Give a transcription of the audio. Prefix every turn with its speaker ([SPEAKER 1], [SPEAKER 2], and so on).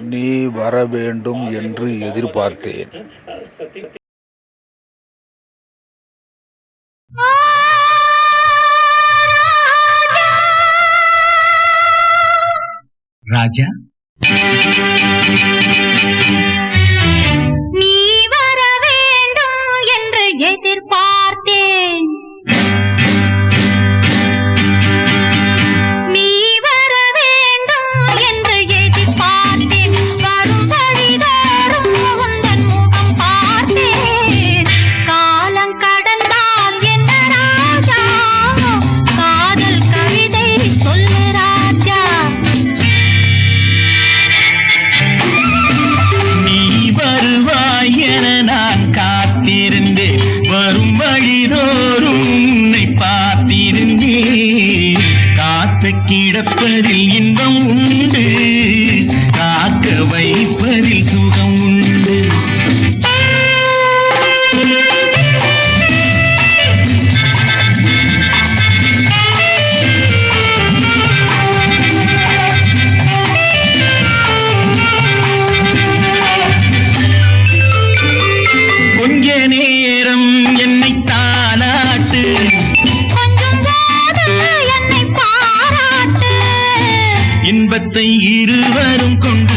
[SPEAKER 1] நீ வர வேண்டும் என்று எதிர்பார்த்தேன்.
[SPEAKER 2] ராஜா?
[SPEAKER 3] நீ வர வேண்டும் என்று எதிர்பார்த்தேன்.
[SPEAKER 2] காத்து கிடப்பதில் இன்பம் உண்டு. காக்க வைப்பதில் சுகம் உண்டு. இருவரும் கொண்டு வருவோம்